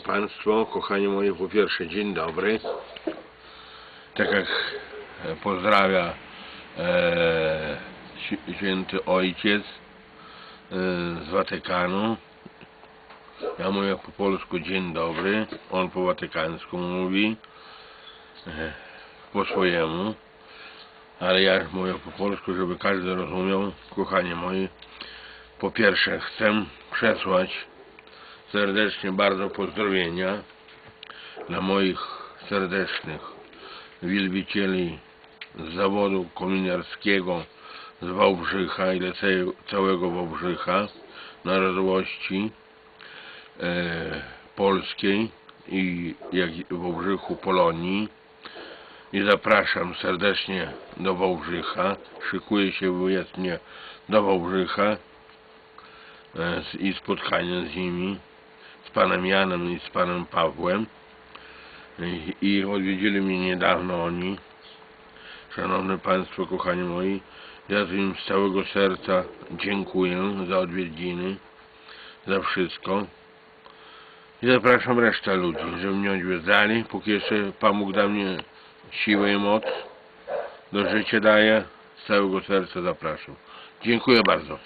Państwo, kochani moi, po pierwsze dzień dobry. Tak jak e, pozdrawia e, świ- święty Ojciec e, z Watykanu. Ja mówię po polsku dzień dobry, on po watykańsku mówi e, po swojemu, ale ja mówię po polsku, żeby każdy rozumiał. Kochani moi, po pierwsze chcę przesłać serdecznie bardzo pozdrowienia dla moich serdecznych wielbicieli z zawodu kominiarskiego z Wałbrzycha i całego Wałbrzycha, narodowości e, polskiej i jak w Wałbrzychu Polonii i zapraszam serdecznie do Wałbrzycha. Szykuje się wyjazd do Wałbrzycha e, i spotkanie z nimi, z panem Janem i z panem Pawłem. I, odwiedzili mnie niedawno oni. Szanowni Państwo, kochani moi, ja im z całego serca dziękuję za odwiedziny, za wszystko. I zapraszam resztę ludzi, żeby mnie odwiedzali, póki jeszcze Pan Bóg da mnie siłę i moc, do życia daje, z całego serca zapraszam. Dziękuję bardzo.